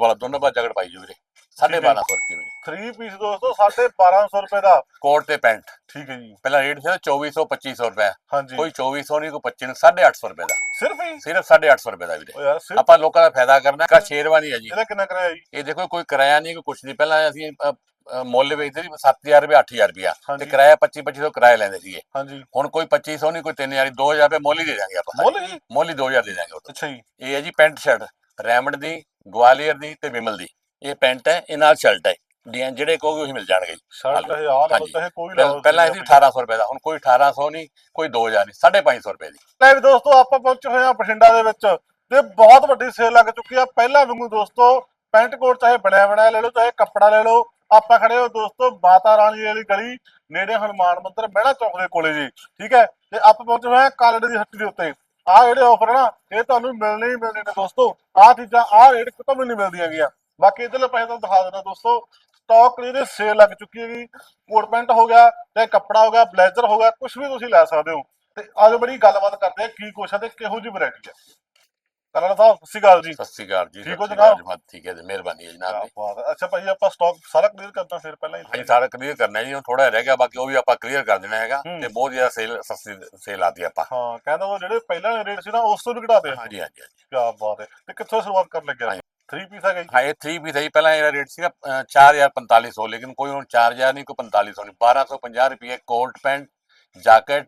ਵਾਲਾ ਦੋਨੋਂ ਬਾਅਦ ਜਗੜ ਪਾਈ ਜੀ ਵੀਰੇ। 1250 ਰੁਪਏ ਵੀਰੇ 3 ਪੀਸ ਦੋਸਤੋ 1250 ਰੁਪਏ ਦਾ। ਕੋਟ ਤੇ ਪੈਂਟ। ਠੀਕ ਹੈ ਜੀ। ਪਹਿਲਾਂ ਰੇਟ ਸੀ 2400 2500 ਰੁਪਏ। ਹਾਂਜੀ। ਕੋਈ 2400 ਨਹੀਂ ਕੋਈ 25 ਨਹੀਂ 850 ਰੁਪਏ ਦਾ। ਸਿਰਫ ਹੀ? ਸਿਰਫ 850 ਰੁਪਏ ਦਾ ਵੀਰੇ। ਆਪਾਂ ਲੋਕਾਂ ਦਾ ਫਾਇਦਾ ਕਰਨਾ ਕਾ ਸ਼ੇਰਵਾਨੀ ਹੈ ਜੀ। ਇਹਦਾ ਕਿੰਨਾ ਕਰਾਇਆ ਜੀ? ਇਹ ਦੇਖੋ ਕੋਈ ਕਿਰਾਇਆ ਨਹੀਂ ਕੋਈ ਕੁਛ ਨਹੀਂ। ਪਹਿਲਾਂ ਅਸੀਂ ਮੁੱਲ ਵੇਚਦੇ ਸੀ 7000 ਰੁਪਏ 8000 ਰੁਪਏ ਤੇ ਕਿਰਾਇਆ 25 2500 ਕਿਰਾਇਆ ਲੈਂਦੇ ਸੀਗੇ। ਹਾਂਜੀ। ਹੁਣ ਕੋਈ 2500 ਨਹੀਂ ਕੋਈ 3000 2000 ਰੁਪਏ ਮੁੱਲ ਹੀ ਦੇ ਦਾਂਗੇ ਆਪਾਂ। ਮੁੱਲ ਜੀ ਮੁੱਲ ਹੀ 2000 ਦੇ ਦਾਂਗੇ। ਅੱਛਾ ਜੀ। ਇਹ ਹੈ ਜੀ ਪੈਂਟ ਸ਼ਰਟ। ਰੈਮੰਡ ਦੀ ਗਵਾਲੀਅਰ ਦੀ ਤੇ ਵਿਮਲ ਦੀ। ਇਹ ਪੈਂਟ ਹੈ ਇਹ ਨਾਲ ਸ਼ਰਟ ਹੈ। ਡੀਐਨ ਜਿਹੜੇ ਕਹੋਗੇ ਉਹੀ ਮਿਲ ਜਾਣਗੇ ਜੀ। ਸ਼ਰਟ ਹੈ ਹੈ ਕੋਈ ਪਹਿਲਾਂ- ਲਾਓ ਪਹਿਲਾਂ ਇਹ ਸੀ 1800 ਰੁਪਏ ਦਾ ਹੁਣ ਕੋਈ 1800 ਨਹੀਂ ਕੋਈ 2000 ਨਹੀਂ 550 ਰੁਪਏ ਦੀ। ਲੈ ਵੀ ਦੋਸਤੋ ਆਪਾਂ ਪਹੁੰਚੇ ਹੋਏ ਆ ਬਠਿੰਡਾ ਦੇ ਵਿੱਚ। ਤੇ ਬਹੁਤ ਵੱਡੀ ਸੇਲ ਲੱਗ ਚੁੱਕੀ ਆ। ਪਹਿਲਾਂ ਵਾਂਗੂ ਦੋਸਤੋ ਪੈਂਟ ਕੋਟ ਚਾਹੇ ਬਣਿਆ ਬਣਾਇਆ ਲੈ ਲਓ ਚਾਹੇ ਕੱਪੜਾ ਲੈ ਲਓ ਆਪਾਂ ਖੜੇ ਹੋ ਦੋਸਤੋ ਮਾਤਾ ਰਾਣੀ ਵਾਲੀ ਗਲੀ ਨੇੜੇ ਹਨੂਮਾਨ ਮੰਦਿਰ ਮਹਿਣਾ ਚੌਕ ਦੇ ਕੋਲੇ ਜੀ। ਠੀਕ ਹੈ? ਤੇ ਆਪਾਂ ਪਹੁੰਚੇ ਹੋਏ ਆ ਕਾਲੜੇ ਦੀ ਹੱਟੀ ਦੇ ਉੱਤੇ। ਆਹ ਜਿਹੜੇ ਆਫਰ ਨਾ, ਇਹ ਤੁਹਾਨੂੰ ਮਿਲਣੇ ਹੀ ਮਿਲਣੇ ਨੇ ਦੋਸਤੋ। ਆਹ ਚੀਜ਼ਾਂ ਆਹ ਰੇਟ ਕਿਤੋਂ ਵੀ ਨਹੀਂ ਮਿਲਦੀਆਂ ਗੀਆਂ ਬਾਕੀ ਇਧਰਲੇ ਪੈਸੇ ਤੁਹਾਨੂੰ ਦਿਖਾ ਦੇਣਾ ਦੋਸਤੋ ਸਟਾਕ ਕਲੀਅਰ ਸੇਲ ਲੱਗ ਚੁੱਕੀ ਹੈਗੀ। ਕੋਟ ਪੈਂਟ ਹੋ ਗਿਆ ਤੇ ਕੱਪੜਾ ਹੋ ਗਿਆ ਬਲੇਜ਼ਰ ਹੋ ਗਿਆ ਕੁਝ ਵੀ ਤੁਸੀਂ ਲੈ ਸਕਦੇ ਹੋ। ਤੇ ਅੱਜ ਬੜੀ ਗੱਲਬਾਤ ਕਰਦੇ ਆ, ਕੀ ਕੁਛ ਹੈ ਤੇ ਕਿਹੋ ਜਿਹੀ ਵੈਰਾਈਟੀ ਹੈ ਕਰਨਾ ਸਾਹਿਬ ਸਤਿ ਸ਼੍ਰੀ ਅਕਾਲ ਜੀ ਸਤਿ ਸ਼੍ਰੀ ਅਕਾਲ ਜੀ ਠੀਕ ਹੋ ਸਤਿ ਸ਼੍ਰੀ ਅਕਾਲ ਜਨਾਬ? ਜੀ, ਠੀਕ ਹੈ ਜੀ ਮਿਹਰਬਾਨੀ ਹੈ ਜਨਾਬ ਜੀ ਬਾਤ ਹੈ। ਅੱਛਾ ਭਾਈ ਆਪਾਂ ਸਟਾਕ ਸਾਰਾ ਕਲੀਅਰ ਕਰਨਾ ਫਿਰ ਪਹਿਲਾਂ ਹੀ ਹਾਂਜੀ ਸਾਰਾ ਕਲੀਅਰ ਕਰਨਾ ਜੀ ਹੁਣ ਥੋੜਾ ਰਹਿ ਗਿਆ ਬਾਕੀ ਉਹ ਵੀ ਆਪਾਂ ਕਲੀਅਰ ਕਰ ਦੇਣਾ ਹੈਗਾ ਹੂੰ। ਤੇ ਬਹੁਤ ਜ਼ਿਆਦਾ ਸੇਲ ਸਸਤੀ ਸੇਲ ਆਤੀ ਆਪਾਂ ਹਾਂ ਕਹਿੰਦਾ ਉਹ ਜਿਹੜੇ ਪਹਿਲਾਂ ਰੇਟ ਸੀ ਨਾ ਉਸ ਤੋਂ ਵੀ ਘਟਾਤੇ ਹਾਂਜੀ ਹਾਂਜੀ ਹਾਂਜੀ। ਕੀ ਬਾਤ ਹੈ ਤੇ ਕਿੱਥੋਂ ਸ਼ੁਰੂਆਤ ਕਰਨ ਲੱਗਿਆ ਹਾਂਜੀ। 3 ਪੀਸ ਹੈਗਾ ਜੀ ਹਾਂ ਇਹ 3 ਵੀ ਸਹੀ ਪਹਿਲਾਂ ਇਹਦਾ ਰੇਟ ਸੀਗਾ ਅ, 4450 ਲੇਕਿਨ ਕੋਈ ਹੁਣ 4000 ਨਹੀਂ ਕੋਈ 4500 ਨਹੀਂ 1250 ਰੁਪਏ ਕੋਟ ਪੈਂਟ ਜੈਕਟ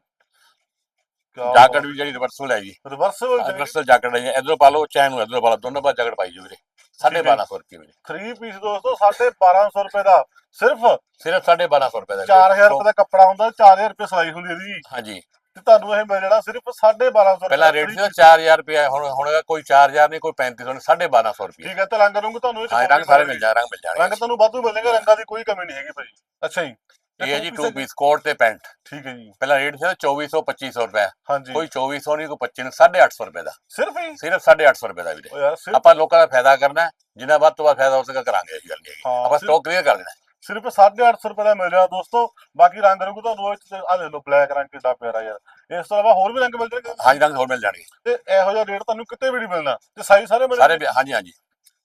ਜੈਕਟ ਵੀ ਜਿਹੜੀ ਰਿਵਰਸਲ ਹੈ ਜੀ। ਰਿਵਰਸਲ ਰਿਵਰਸਲ ਜੈਕਟ ਹੈ ਇਧਰੋਂ ਪਾ ਲਓ ਚਾਹੇ ਨੂੰ ਇਧਰੋਂ ਪਾ ਲਓ। ਦੋਨੋਂ ਬਾਅਦ ਜੈਕਟ ਪਾਈ ਜੀ ਵੀਰੇ। 1250 ਰੁਪਏ ਵੀਰੇ। 3 ਪੀਸ ਦੋਸਤੋ 1250 ਰੁਪਏ ਦਾ। ਸਿਰਫ ਸਿਰਫ 1250 ਰੁਪਏ ਦਾ 4000 ਰੁਪਏ ਦਾ ਕੱਪੜਾ ਹੁੰਦਾ 4000 ਰੁਪਏ ਸਿਲਾਈ ਹੁੰਦੀ ਇਹਦੀ ਹਾਂਜੀ। ਤੇ ਤੁਹਾਨੂੰ ਇਹ ਮਿਲ ਜਾਣਾ ਸਿਰਫ 1250 ਰੁਪਏ ਪਹਿਲਾਂ ਰੇਟ piece। 4000 ਰੁਪਏ ਹੁਣ ਹੁਣ ਕੋਈ 4000 ਨਹੀਂ ਕੋਈ 3500 ਨਹੀਂ 1250 ਰੁਪਏ। ਠੀਕ ਹੈ ਤੇ ਰੰਗ ਰੰਗ ਤੁਹਾਨੂੰ ਇਹ ਰੰਗ ਸਾਰੇ ਮਿਲ ਜਾ ਰੰਗ ਮਿਲ ਰੰਗ ਜਾਣਗੇ ਤੁਹਾਨੂੰ ਵਾਧੂ ਮਿਲਣਗੇ ਰੰਗਾਂ ਦੀ ਕੋਈ ਕਮੀ ਨਹੀਂ ਹੈਗੀ ਭਾਈ। ਅੱਛਾ ਜੀ। ਇਹ ਹੈ ਜੀ two 2 ਪੀਸ ਕੋਟ ਤੇ ਪੈਂਟ। ਠੀਕ ਹੈ ਜੀ। ਪਹਿਲਾਂ ਰੇਟ ਸੀ 2400 2500 ਰੁਪਏ। ਹਾਂਜੀ। ਕੋਈ 2400 ਨਹੀਂ ਕੋਈ 25 ਨਹੀਂ 850 ਰੁਪਏ ਦਾ। ਸਿਰਫ ਹੀ? ਸਿਰਫ 850 ਰੁਪਏ ਦਾ ਵੀਰੇ। ਆਪਾਂ ਲੋਕਾਂ ਦਾ ਫਾਇਦਾ ਕਰਨਾ ਜਿੰਨਾ ਵੱਧ ਤੋਂ ਵੱਧ ਫਾਇਦਾ ਹੋ ਸਕੇ ਕਰਾਂਗੇ ਇਹ ਗੱਲ ਨਹੀਂ ਆਪਾਂ ਸਟਾਕ ਕਲੀਅਰ ਕਰ ਦੇਣਾ। ਸਿਰਫ 850 ਰੁਪਏ ਦਾ ਮਿਲ ਰਿਹਾ ਦੋਸਤੋ। ਬਾਕੀ ਰੰਗ ਰੰਗ ਤੁਹਾਨੂੰ ਉਹ ਆ ਲੈ ਲਓ ਬਲੈਕ ਰੰਗ ਕਿੱਡਾ ਪਿਆਰਾ ਯਾਰ। ਇਸ ਤੋਂ ਇਲਾਵਾ ਹੋਰ ਵੀ ਰੰਗ ਮਿਲ ਜਾਣਗੇ? ਹਾਂਜੀ ਰੰਗ ਹੋਰ ਮਿਲ ਜਾਣਗੇ। ਤੇ ਇਹੋ ਜਿਹਾ ਰੇਟ ਤੁਹਾਨੂੰ ਕਿਤੇ ਵੀ ਨਹੀਂ ਮਿਲਣਾ। ਤੇ ਸਾਈਜ਼ ਸਾਰੇ ਮਿਲ ਸਾਰੇ ਹਾਂਜੀ ਹਾਂਜੀ।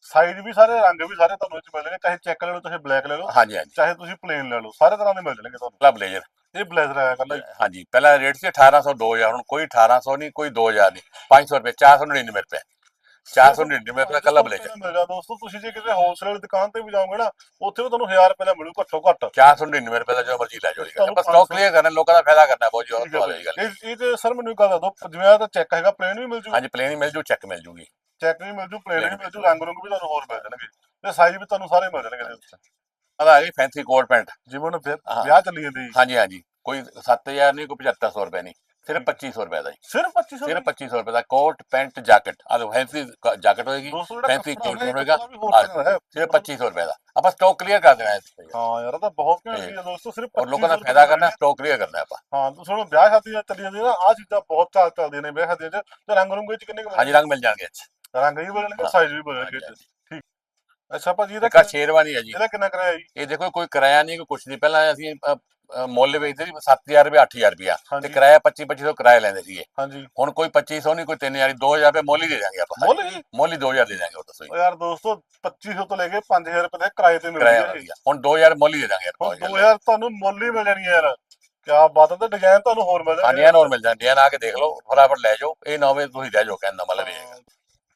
ਸਾਈਜ਼ ਵੀ ਸਾਰੇ ਰੰਗ ਵੀ ਸਾਰੇ ਤੁਹਾਨੂੰ ਚ ਮਿਲਣਗੇ ਚਾਹੇ ਚੈੱਕ ਲੈ ਲਓ ਚਾਹੇ ਬਲੈਕ ਲੈ ਲਓ ਹਾਂਜੀ ਹਾਂਜੀ। ਚਾਹੇ ਤੁਸੀਂ ਪਲੇਨ ਲੈ ਲਓ ਸਾਰੇ ਤਰ੍ਹਾਂ ਦੇ ਮਿਲ ਜਾਣਗੇ ਤੁਹਾਨੂੰ। ਪਹਿਲਾ ਬਲੇਜ਼ਰ ਇਹ ਬਲੇਜ਼ਰ ਆਇਆ ਕੱਲਾ ਹਾਂਜੀ ਪਹਿਲਾ ਰੇਟ ਸੀ 1800 2000 ਹੁਣ ਕੋਈ 1800 ਨਹੀਂ ਕੋਈ 2000 ਨਹੀਂ। 500 ਰੁਪਏ 499 ਰੁਪਏ। 499 ਰੁਪਏ ਕੱਲਾ ਬਲੇਜ਼ਰ ਮਿਲ ਜਾ ਦੋਸਤੋ ਤੁਸੀਂ ਜੇ ਕਿਤੇ ਹੋਲਸੇਲ ਦੁਕਾਨ ਤੇ ਵੀ ਜਾਓਗੇ ਨਾ ਉੱਥੇ ਵੀ ਤੁਹਾਨੂੰ 1000 ਰੁਪਏ ਦਾ ਮਿਲੂ ਘੱਟੋ ਘੱਟ। 499 ਰੁਪਏ ਦਾ ਜੋ ਮਰਜ਼ੀ ਲੈ ਜਾਓ ਆਪਾਂ ਸਟਾਕ ਕਲੀਅਰ ਕਰਨਾ ਲੋਕਾਂ ਦਾ ਫਾਇਦਾ ਕਰਨਾ ਬਹੁਤ ਵਾਲੀ ਗੱਲ ਇਹ ਤੇ ਸਰ ਮੈਨੂੰ ਇੱਕ ਗੱਲ ਦੱਸ ਜਿਵੇਂ ਆ ਤਾਂ ਚੈੱਕ ਹੈਗਾ ਪਲੇਨ ਵੀ ਮਿਲ ਜੂ? ਹਾਂਜੀ ਪਲੇਨ ਹੀ ਮਿਲ ਜੂ ਚੈੱਕ ਮਿਲ ਜੂਗੀ। ਚੈੱਕ ਵੀ ਮਿਲ ਜੂ ਪਲੇਨ ਵੀ ਮਿਲ ਜੂ ਰੰਗ ਰੰਗ ਵੀ ਤੁਹਾਨੂੰ ਹੋਰ ਮਿਲ ਜਾਣਗੇ। ਤੇ ਸਾਈਜ਼ ਵੀ ਤੁਹਾਨੂੰ ਸਾਰੇ ਮਿਲ ਜਾਣਗੇ ਇਹਦੇ ਵਿੱਚ। ਆਦਾ ਹੈ ਫੈਂਸੀ ਕੋਟ ਪੈਂਟ ਜਿਵੇਂ ਹੁਣ ਵਿਆਹ- ਹਾਂ। ਵਿਆਹ ਚੱਲੀ ਜਾਂਦੀ। ਹਾਂਜੀ ਹਾਂਜੀ। ਕੋਈ 7000 ਨਹੀਂ ਕੋਈ 7500 ਰੁਪਏ ਨਹੀਂ। ਸਿਰਫ 2500 ਰੁਪਏ ਦਾ ਜੀ। ਸਿਰਫ 2500 ਸਿਰਫ 2500 ਰੁਪਏ ਦਾ ਕੋਟ ਪੈਂਟ ਜੈਕਟ ਆ ਲੋ ਫੈਂਸੀ ਜੈਕਟ ਹੋਏਗੀ ਜਿਹੜਾ ਕੱਪੜਾ coat ਹੈ, ਹੋਏਗਾ। ਕੱਪੜਾ ਵੀ ਹੋਰ ਤਰ੍ਹਾਂ ਦਾ ਹੈ। ਸਿਰਫ 2500 ਰੁਪਏ ਦਾ। ਆਪਾਂ ਸਟਾਕ ਕਲੀਅਰ ਕਰ ਦੇਣਾ ਹੈ ਇਸ ਤੇ। ਹਾਂ ਯਾਰ ਇਹ ਤਾਂ ਬਹੁਤ ਘੈਂਟ ਚੀਜ਼ ਹੈ ਦੋਸਤੋ ਸਿਰਫ ਔਰ ਲੋਕਾਂ ਦਾ 2500 ਫਾਇਦਾ ਕਰਨਾ ਸਟਾਕ ਕਲੀਅਰ ਕਰਨਾ ਆਪਾਂ। ਹਾਂ ਤੁਸੀਂ ਹੁਣ ਵਿਆਹ ਸ਼ਾਦੀਆਂ ਚੱਲੀ ਜਾਂਦੀਆਂ ਨਾ ਆ ਚੀਜ਼ਾਂ ਬਹੁਤ ਚਾਲ ਚੱਲਦੀਆਂ ਨੇ ਵਿਆਹ ਸ਼ਾਦੀਆਂ 'ਚ। ਤੇ ਰੰਗ ਰੰਗ ਵਿੱਚ ਕਿੰਨੇ ਕੁ ਹਾਂਜੀ ਰੰਗ ਮਿਲ ਜਾਣਗੇ। ਅੱਛਾ ਰੰਗ ਵੀ ਬਦਲਣਗੇ। ਸਾਈਜ਼ ਵੀ ਬਦਲਣਗੇ ਠੀਕ। ਅੱਛਾ ਭਾਜੀ ਇਹਦਾ ਕਾ ਸ਼ੇਰਵਾਨੀ ਹੈ ਜੀ। ਇਹਦਾ ਕਿੰਨਾ ਕਰਾਇਆ ਜੀ? ਇਹ ਦੇਖੋ ਕੋਈ ਕਿਰਾਇਆ ਨਹੀਂ ਕੋਈ ਕੁਛ ਨਹੀਂ। ਪਹਿਲਾਂ ਅਸੀਂ ਮੁੱਲ ਵੇਚਦੇ ਸੀ 7000 ਰੁਪਏ 8000 ਰੁਪਏ ਤੇ ਕਿਰਾਇਆ 25 2500 ਕਿਰਾਇਆ ਲੈਂਦੇ ਸੀਗੇ। ਹਾਂਜੀ। ਹੁਣ ਕੋਈ 2500 ਨਹੀਂ ਕੋਈ 3000 2000 ਰੁਪਏ ਮੁੱਲ ਹੀ ਦੇ ਦਾਂਗੇ ਆਪਾਂ ਮੁੱਲ ਜੀ? ਮੁੱਲ ਹੀ 2000 ਦੇ ਦਾਂਗੇ ਉਹ ਦੱਸੋ ਜੀ। ਓ ਯਾਰ ਦੋਸਤੋ 2500 ਤੋਂ ਲੈ ਕੇ 5000 ਰੁਪਏ ਦੇ ਕਿਰਾਏ ਤੇ ਮਿਲਦੀ ਕਿਰਾਇਆ ਹੈ ਵਧੀਆ। ਹੁਣ 2000 ਮੁੱਲ ਹੀ ਦੇ ਦਾਂਗੇ ਆਪਾਂ ਹੁਣ 2000 ਤੁਹਾਨੂੰ ਮੁੱਲ ਹੀ ਮਿਲ ਜਾਣੀ ਹੈ ਯਾਰ। ਕਿਆ ਬਾਤ ਹੈ ਤੇ ਡਿਜ਼ਾਈਨ ਤੁਹਾਨੂੰ ਹੋਰ ਮਿਲ ਹਾਂਜੀ ਐਨ ਹੋਰ ਮਿਲ ਜਾਂਦੇ ਆ ਕੇ ਦੇਖ ਲਓ ਫਟਾਫਟ ਲੈ ਜਾਓ। ਇਹ ਨਾ ਹੋਵੇ ਤੁਸੀਂ ਰਹਿ ਜਾਓ ਕਹਿੰਦਾ ਮਤਲਬ ਇਹ।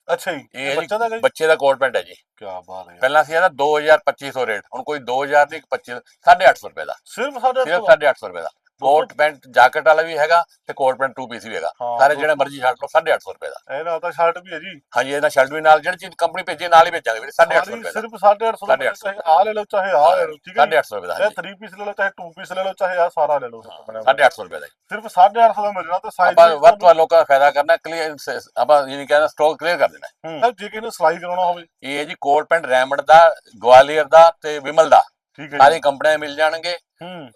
ਅੱਛਾ ਜੀ ਇਹ ਬੱਚਾ ਦਾ ਜੀ ਬੱਚੇ ਦਾ ਕੋਟ ਪੈਂਟ ਹੈ ਜੀ। ਕਿਆ ਬਾਤ ਹੈ। ਪਹਿਲਾਂ ਸੀ ਇਹਦਾ 2000 2500 ਰੇਟ ਹੁਣ ਕੋਈ 2000 ਨਹੀਂ 25 850 ਰੁਪਏ ਦਾ। ਸਿਰਫ 850 ਰੁਪਏ ਦਾ। ਕੋਟ ਪੈਂਟ ਜੈਕਟ ਵਾਲਾ ਵੀ ਹੈਗਾ ਤੇ ਕੋਟ ਪੈਂਟ ਟੂ ਪੀਸ ਵੀ ਹੈਗਾ। ਹਾਂ, ਸਾਰੇ ਜਿਹੜੇ ਮਰਜ਼ੀ ਛੱਡ ਲਓ 850 ਰੁਪਏ ਦਾ। ਇਹ ਨਾਲ ਤਾਂ ਸ਼ਰਟ ਵੀ ਹੈ ਜੀ। ਹਾਂਜੀ ਇਹਦਾ ਸ਼ਰਟ ਵੀ ਨਾਲ ਜਿਹੜੀ ਚੀਜ਼ ਕੰਪਨੀ ਭੇਜੇ ਨਾਲ ਹੀ ਭੇਜਾਂਗੇ ਵੀਰੇ 850 ਸਾਰੀ ਰੁਪਏ ਦਾ। ਸਿਰਫ 850 ਦਾ 850 ਚਾਹੇ ਆ ਲੈ ਲਓ ਚਾਹੇ ਆ ਲੈ ਲਓ ਠੀਕ ਹੈ 850 ਰੁਪਏ ਦਾ ਹਾਂਜੀ। 3 ਪੀਸ ਲੈ ਲਓ ਚਾਹੇ 2 ਪੀਸ ਲੈ ਲਓ ਚਾਹੇ ਆ ਸਾਰਾ ਲੈ ਲਓ ਆਪਣੇ 850 ਰੁਪਏ ਦਾ ਜੀ। ਸਿਰਫ 850 ਦਾ ਮਿਲ ਜਾਣਾ ਤੇ ਸਾਈਜ਼ ਆਪਾਂ ਵੱਧ ਤੋਂ ਵੱਧ ਲੋਕਾਂ ਦਾ ਫਾਇਦਾ ਕਰਨਾ ਕਲੀਅਰ ਆਪਾਂ ਯਾਨੀ ਕਹਿੰਦਾ ਸਟਾਕ ਕਲੀਅਰ ਕਰ ਦੇਣਾ। ਹੈ। ਹੂੰ ਜੇ ਕਿਸੇ ਨੇ ਸਿਲਾਈ ਕਰਾਉਣਾ ਹੋਵੇ। ਇਹ ਹੈ ਜੀ ਕੋਟ ਪੈਂਟ ਰੈਮੰਡ ਦਾ ਗਵਾਲੀਅਰ ਦਾ ਤੇ ਵਿਮਲ ਦਾ। ਠੀਕ ਹੈ ਸਾਰੀ ਜੀ। ਕੰਪਨੀਆਂ ਮਿਲ ਜਾਣਗੇ। ਹੂੰ।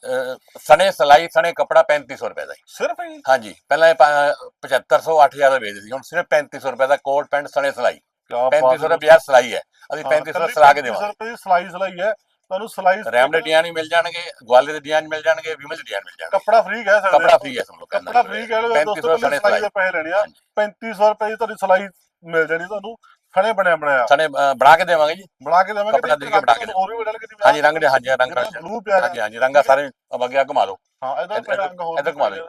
ਸਣੇ ਸਲਾਈ ਸਣੇ ਕਪੜਾ 3500 ਰੁਪਏ ਦਾ ਜੀ। ਸਿਰਫ ਹੀ ਹਾਂਜੀ ਪਹਿਲਾਂ ਇਹ ਪ- 7500 8000 ਦਾ ਵੇਚਦੇ ਸੀ ਹੁਣ ਸਿਰਫ 3500 ਰੁਪਏ ਦਾ ਕੋਟ ਪੈਂਟ ਸਣੇ ਸਲਾਈ। ਕਿਆ 3500 ਰੁਪਏ ਯਾਰ ਸਲਾਈ ਹੈ। ਅਸੀਂ 3500 ਸਲਾ ਕੇ ਦੇਵਾਂਗੇ। ਰੁਪਏ ਦੀ ਸਿਲਾਈ ਸਿਲਾਈ ਹੈ। ਤੁਹਾਨੂੰ ਸਿਲਾਈ ਰੈਮ ਦੇ ਡਿਜ਼ਾਈਨ ਮਿਲ ਜਾਣਗੇ ਗਵਾਲੇ ਦੇ ਡਿਜ਼ਾਈਨ ਮਿਲ ਜਾਣਗੇ ਵਿਮਲ ਦੇ ਡਿਜ਼ਾਈਨ ਮਿਲ ਜਾਣਗੇ। ਕੱਪੜਾ ਫ੍ਰੀ ਕਹਿ ਸਕਦੇ ਕਪੜਾ ਫ੍ਰੀ ਹੈ ਸਭ ਲੋਕਾਂ ਕੱਪੜਾ ਫ੍ਰੀ ਕਹਿ ਲਓ ਦੋਸਤੋ 3500 ਪਹਿਲੇ ਸਣੇ ਸਿਲਾਈ ਸਲਾਈ। ਦੇ ਪੈਸੇ ਲੈਣੇ ਆ। 3500 ਰੁਪਏ ਦੀ ਤੁਹਾਡੀ ਸਿਲਾਈ ਮਿਲ ਜਾਣੀ ਤੁਹਾਨੂੰ। ਖਣੇ ਬਣਿਆ ਬਣਾਇਆ। ਅ, ਬਣਾ ਕੇ ਦੇਵਾਂਗੇ ਜੀ। ਬਣਾ ਕੇ ਦੇਵਾਂਗੇ ਕੱਪੜਾ ਦੇ ਕੇ ਬਣਾ ਕੇ ਹੋਰ ਵੀ ਬਣਾ ਕੇ ਹਾਂਜੀ ਰੰਗ ਦੇ ਹਾਂਜੀ ਰੰਗ ਬਲੂ ਪਿਆ ਹਾਂਜੀ ਹਾਂਜੀ ਰੰਗਾ ਸਾਰੇ ਵਗਿਆ ਘੁਮਾ ਦਿਓ। ਹਾਂ ਇਹਦਾ ਰੰਗ ਹੋਰ ਘੁਮਾ ਦਿਓ।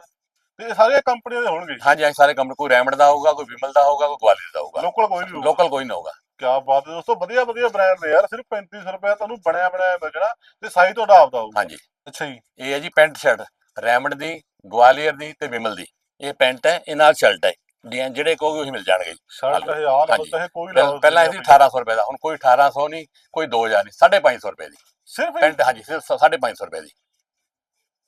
ਤੇ ਸਾਰੇ ਕੰਪਨੀਆਂ ਦੇ ਹੋਣਗੇ ਹਾਂਜੀ ਹਾਂਜੀ ਸਾਰੇ ਕੰਮ ਕੋਈ ਰੈਮਡ ਦਾ ਹੋਊਗਾ ਕੋਈ ਵਿਮਲ ਦਾ ਹੋਊਗਾ ਕੋਈ ਗਵਾਲੀਅਰ ਦਾ ਹੋਊਗਾ। ਲੋਕਲ ਕੋਈ ਨਹੀਂ ਹੋਊਗਾ। ਲੋਕਲ ਕੋਈ ਨਾ ਹੋਊਗਾ। ਕੀ ਬਾਤ ਹੈ ਦੋਸਤੋ ਵਧੀਆ ਵਧੀਆ ਬ੍ਰਾਂਡ ਨੇ ਯਾਰ ਸਿਰਫ 3500 ਰੁਪਏ ਤੁਹਾਨੂੰ ਬਣਿਆ ਬਣਾਇਆ ਮਿਲ ਜਾਣਾ ਤੇ ਸਾਈਜ਼ ਤੁਹਾਡਾ ਆਪਦਾ ਹੋਊਗਾ। ਹਾਂਜੀ। ਅੱਛਾ ਜੀ। ਇਹ ਹੈ ਜੀ ਪੈਂਟ ਸ਼ਰਟ ਰੈਮਡ ਦੀ ਗਵਾਲੀਅਰ ਦੀ ਤੇ ਵਿਮਲ ਦੀ। ਇਹ ਪੈਂਟ ਹੈ ਇਹ ਨਾਲ ਸ਼ਰਟ ਹੈ। ਡੀਐਨ ਜਿਹੜੇ ਕਹੋਗੇ ਉਹੀ ਮਿਲ ਜਾਣਗੇ ਜੀ। ਸ਼ਰਟ ਲਓ। ਇਹ ਆ ਲਓ ਹਾਂਜੀ। ਚਾਹੇ ਕੋਈ ਪਹਿਲਾਂ ਲਾਓ ਪਹਿਲਾਂ ਇਹ ਸੀ 1800 ਰੁਪਏ ਦਾ ਹੁਣ ਕੋਈ 1800 ਨਹੀਂ ਕੋਈ 2000 ਨਹੀਂ 550 ਰੁਪਏ ਦੀ। ਸਿਰਫ ਇਹ ਪੈਂਟ ਹਾਂਜੀ ਸਿਰਫ 550 ਰੁਪਏ ਦੀ।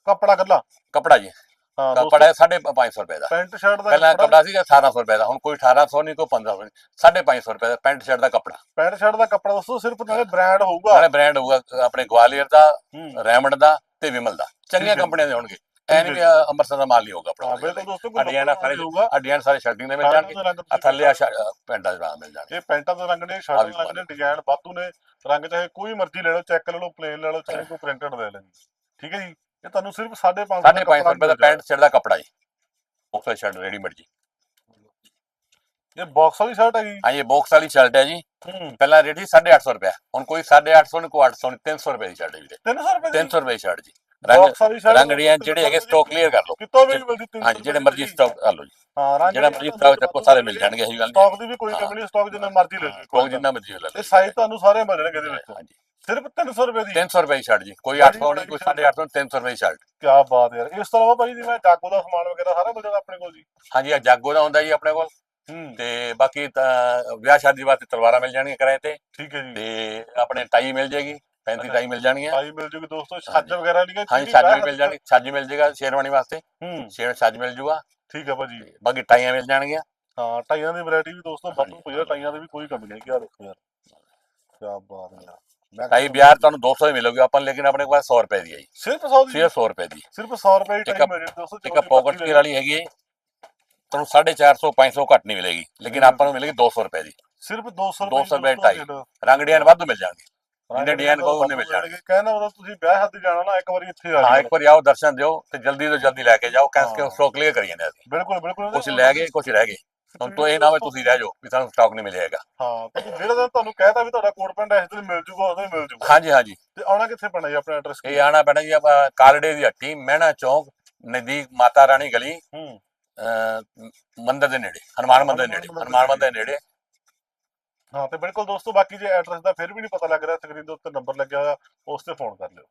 ਕੱਪੜਾ ਕੱਲਾ? ਕਪੜਾ ਜੀ। ਹਾਂ ਕਪੜਾ ਹੈ 550 ਰੁਪਏ ਦਾ। ਪੈਂਟ ਸ਼ਰਟ ਦਾ ਪਹਿਲਾਂ ਕੱਪੜਾ? ਕਪੜਾ ਸੀਗਾ 1800 ਰੁਪਏ ਦਾ ਹੁਣ ਕੋਈ 1800 ਨਹੀਂ ਕੋਈ 1500 ਨਹੀਂ 550 ਰੁਪਏ ਦਾ ਪੈਂਟ ਸ਼ਰਟ ਦਾ ਕਪੜਾ। ਪੈਂਟ ਸ਼ਰਟ ਦਾ ਕੱਪੜਾ ਦੋਸਤੋ ਸਿਰਫ ਨਾਲੇ ਬ੍ਰਾਂਡ ਹੋਊਗਾ। ਨਾਲੇ ਬ੍ਰਾਂਡ ਹੋਊਗਾ ਆਪਣੇ ਗਵਾਲੀਅਰ ਦਾ ਹੂੰ। ਰੈਮਡ ਦਾ ਤੇ ਵਿਮਲ ਦਾ। ਚੰਗੀਆਂ ਹੈ। ਕੰਪਨੀਆਂ ਦੇ ਹੋਣਗੇ। ਹੈ ਐ ਨਹੀਂ ਵੀ ਅ, ਅੰਮ੍ਰਿਤਸਰ ਦਾ ਮਾਲ ਨਹੀਂ ਹੋਊਗਾ ਹਾਂ ਆਪਣਾ ਬਿਲਕੁਲ ਦੋਸਤੋ ਕੋਈ ਅੱਡੀਆਂ ਨਾਲ ਸਾਰੇ ਹੋਊਗਾ। ਅੱਡੀਆਂ ਸਾਰੇ ਸ਼ਰਟਿੰਗ ਦੇ ਮਿਲ ਜਾਣਗੇ ਆ ਥੱਲੇ ਆ ਸ਼- ਅ, ਪੈਂਟਾਂ ਦੇ ਮਿਲ ਜਾਣਗੇ। ਇਹ ਪੈਂਟਾਂ ਦੇ ਰੰਗ ਨੇ ਸ਼ਰਟ ਦੇ ਰੰਗ ਨੇ ਡਿਜ਼ਾਈਨ ਵਾਧੂ ਨੇ। ਰੰਗ ਚਾਹੇ ਕੋਈ ਮਰਜ਼ੀ ਲੈ ਲਓ ਚੈੱਕ ਲੈ ਲਓ ਪਲੇਨ ਲੈ ਲਓ ਚਾਹੇ ਕੋਈ ਪ੍ਰਿੰਟਡ ਲੈ ਲਓ। ਠੀਕ ਹੈ ਜੀ? ਇਹ ਤੁਹਾਨੂੰ ਸਿਰਫ 550 550 ਰੁਪਏ ਦਾ ਪੈਂਟ ਸ਼ਰਟ ਦਾ ਕਪੜਾ ਜੀ। ਬਾਕਸ ਸ਼ਰਟ ਰੈਡੀਮੇਡ ਜੀ। ਇਹ ਬਾਕਸ ਵਾਲੀ ਸ਼ਰਟ ਹੈਗੀ ਹਾਂ ਇਹ ਬਾਕਸ ਵਾਲੀ ਸ਼ਰਟ ਹੈ ਜੀ। ਹੂੰ। ਪਹਿਲਾਂ ਰੇਟ ਸੀ 850 ਰੁਪਏ ਹੁਣ ਕੋਈ 850 ਨਹੀਂ ਕੋਈ 800 ਨਹੀਂ 300 ਰੁਪਏ ਦੀ ਸ਼ਰਟ ਹੈ ਵੀਰੇ। 300 ਰੁਪਏ ਦੀ? 300 ਰੁਪਏ ਦੀ ਸ਼ਰਟ ਜੀ। ਰੰਗ ਬਾਕਸ ਵਾਲੀ ਸ਼ਰਟ ਰੰਗ ਡਿਜ਼ਾਈਨ ਜਿਹੜੇ ਹੈਗੇ ਸਟਾਕ ਕਲੀਅਰ ਕਰ ਲਓ। ਕਿਤੋਂ ਵੀ ਮਿਲਦੀ 300 ਹਾਂਜੀ ਜਿਹੜੇ ਮਰਜ਼ੀ ਸਟਾਕ ਕਰ ਲਓ ਜੀ। ਹਾਂ ਰੰਗ ਜਿਹੜਾ ਮਰਜ਼ੀ ਸਟਾਕ ਚੱਕੋ ਸਾਰੇ ਮਿਲ ਜਾਣਗੇ ਇਹੀ ਗੱਲ ਸਟਾਕ ਦੀ ਵੀ ਕੋਈ। ਕਮੀ ਨਹੀਂ ਸਟਾਕ ਜਿੰਨਾ ਮਰਜ਼ੀ ਲੈ ਲਓ ਕੋਈ ਜਿੰਨਾ ਮਰਜ਼ੀ ਲੈ ਇਹ ਲਓ ਸਾਈਜ਼ ਤੁਹਾਨੂੰ ਸਾਰੇ ਮਿਲ ਜਾਣਗੇ ਇਹਦੇ ਵਿੱਚ। ਹਾਂਜੀ। ਸਿਰਫ 300 ਰੁਪਏ ਦੀ। 300 ਰੁਪਏ ਸ਼ਰਟ ਜੀ। ਕੋਈ ਬੜੀ 800 ਨਹੀਂ ਕੋਈ ਬੜੀ 850 300 ਰੁਪਏ ਸ਼ਰਟ ਕੀ ਬਾਤ ਯਾਰ। ਇਸ ਤੋਂ ਇਲਾਵਾ ਭਾਈ ਜਿਵੇਂ ਜਾਗੋ ਦਾ ਸਮਾਨ ਵਗੈਰਾ ਸਾਰਾ ਮਿਲ ਜਾਂਦਾ ਆਪਣੇ ਕੋਲ ਜੀ। ਹਾਂਜੀ ਆ ਜਾਗੋ ਦਾ ਹੁੰਦਾ ਜੀ ਆਪਣੇ ਕੋਲ। ਤੇ ਬਾਕੀ ਵਿਆਹ ਸ਼ਾਦੀ ਵਾਸਤੇ ਤਲਵਾਰਾਂ ਮਿਲ ਜਾਣਗੀਆਂ ਕਿਰਾਏ ਤੇ। ਠੀਕ ਹੈ ਜੀ। ਤੇ ਆਪਣੇ ਟਾਈ ਮਿਲ ਜੇਗੀ ਫੈਂਸੀ ਟਾਈ ਮਿਲ ਜਾਣਗੀਆਂ। ਭਾਈ ਮਿਲ ਜੂਗੀ ਦੋਸਤੋ ਛੱਜ। ਵਗੈਰਾ ਨਹੀਂ ਹਾਂਜੀ ਛੱਜ ਵੀ ਮਿਲ ਜਾਣਗੀ ਛੱਜ ਮਿਲ ਜੇਗਾ ਸ਼ੇਰਵਾਨੀ ਵਾਸਤੇ। ਹੂੰ। ਸ਼ੇਰ ਛੱਜ ਮਿਲ ਜੂਗਾ। ਠੀਕ ਹੈ ਭਾਜੀ। ਬਾਕੀ ਟਾਈਆਂ ਮਿਲ ਜਾਣਗੀਆਂ। ਹਾਂ ਟਾਈਆਂ ਦੀ ਵੈਰਾਈਟੀ ਵੀ ਦੋਸਤੋ ਹਾਂਜੀ। ਪਈ ਆ ਟਾਈਆਂ ਦੀ ਵੀ ਕੋਈ ਕਮੀ ਨਹੀਂ ਕੀ ਦੇਖੋ ਯਾਰ। ਕੀ ਬਾਤ ਹੈ। ਯਾਰ ਮੈਂ ਟਾਈ ਬਾਜ਼ਾਰ ਤੁਹਾਨੂੰ 200 ਦੀ ਮਿਲੂਗੀ ਆਪਾਂ ਲੇਕਿਨ ਆਪਣੇ ਕੋਲ 100 ਰੁਪਏ ਦੀ ਹੈ ਜੀ। ਸਿਰਫ 100 ਦੀ? ਸਿਰਫ 100 ਰੁਪਏ ਦੀ। ਸਿਰਫ 100 ਰੁਪਏ ਦੀ ਇੱਕ ਟਾਈ ਮਿਲ ਰਹੀ ਦੋਸਤੋ ਇੱਕ ਪਾਕਟ ਮਰਜ਼ੀ ਕੇ ਵਾਲੀ ਹੈਗੀ ਹੈ। ਤੁਹਾਨੂੰ 450 500 ਘੱਟ ਨਹੀਂ ਮਿਲੇਗੀ। ਲੇਕਿਨ ਆਪਾਂ ਨੂੰ ਮਿਲੇਗੀ 200 ਰੁਪਏ ਦੀ। ਸਿਰਫ 200 200 ਰੁਪਏ ਦੋਸਤੋ ਢਾਈ। ਜਿਹੜਾ ਰੰਗ ਡਿਜ਼ਾਈਨ ਵਾਧੂ ਮਿਲ ਜਾਣਗੇ ਜਿੰਨੇ design ਕਹੋ ਉਹਨੇ ਮਿਲਣਗੇ। ਕਹਿਣਾ ਮਤਲਬ ਤੁਸੀਂ ਵਿਆਹ ਹੱਥ ਜਾਣਾ ਨਾ ਇੱਕ ਵਾਰੀ ਇੱਥੇ ਆ ਹਾਂ ਇੱਕ ਵਾਰੀ ਆਓ ਦਰਸ਼ਨ ਦਿਓ ਤੇ ਜਲਦੀ ਤੋਂ ਜਲਦੀ ਲੈ ਕੇ ਜਾਓ। ਕੈਂਸ ਕੇ। ਸਟਾਕ ਕਲੀਅਰ ਕਰੀ ਜਾਂਦੇ ਅਸੀਂ। ਬਿਲਕੁਲ ਬਿਲਕੁਲ। ਕੁਝ ਲੈ ਗਏ ਕੁਝ ਰਹਿ ਗਏ। ਹੁਣ ਤੋਂ ਇਹ ਨਾ ਹੋਵੇ ਤੁਸੀਂ ਰਹਿ ਜਾਓ ਵੀ ਤੁਹਾਨੂੰ ਸਟਾਕ ਨਹੀਂ ਮਿਲੇਗਾ ਹਾਂ ਤੇ ਜਿਹੜਾ ਦਿਨ ਤੁਹਾਨੂੰ ਕਹਿਤਾ ਵੀ ਤੁਹਾਡਾ ਕੋਟ ਪੈਂਟ ਇਸ ਦਿਨ ਮਿਲ ਜੂਗਾ ਉਸ ਦਿਨ ਮਿਲ ਜੂਗਾ। ਹਾਂਜੀ ਹਾਂਜੀ। ਤੇ ਆਉਣਾ ਕਿੱਥੇ ਪੈਣਾ ਜੀ ਆਪਣਾ ਐਡਰੈਸ ਇਹ ਆਣਾ ਪੈਣਾ ਜੀ ਆਪਾਂ ਕਾਲੜੇ ਦੀ ਹੱਟੀ ਮਹਿਣਾ ਚੌਂਕ ਨਜ਼ਦੀਕ ਮਾਤਾ ਰਾਣੀ ਗਲੀ ਹੂੰ। ਮੰਦਿਰ ਦੇ ਨੇੜੇ ਹਨੂਮਾਨ ਮੰਦਿਰ ਦੇ ਨੇੜੇ ਹਨੂਮਾਨ ਮੰਦਿਰ ਦੇ ਨੇੜੇ। ਹਾਂ, ਤੇ ਬਿਲਕੁਲ ਦੋਸਤੋ, ਬਾਕੀ ਜੇ ਐਡਰੈਸ ਦਾ ਫਿਰ ਵੀ ਨਹੀਂ ਪਤਾ ਲੱਗ ਰਿਹਾ ਸਕਰੀਨ ਦੇ ਉੱਤੇ ਨੰਬਰ ਲੱਗਿਆ ਹੋਇਆ, ਉਸ ਤੇ ਫੋਨ ਕਰ ਲਿਓ।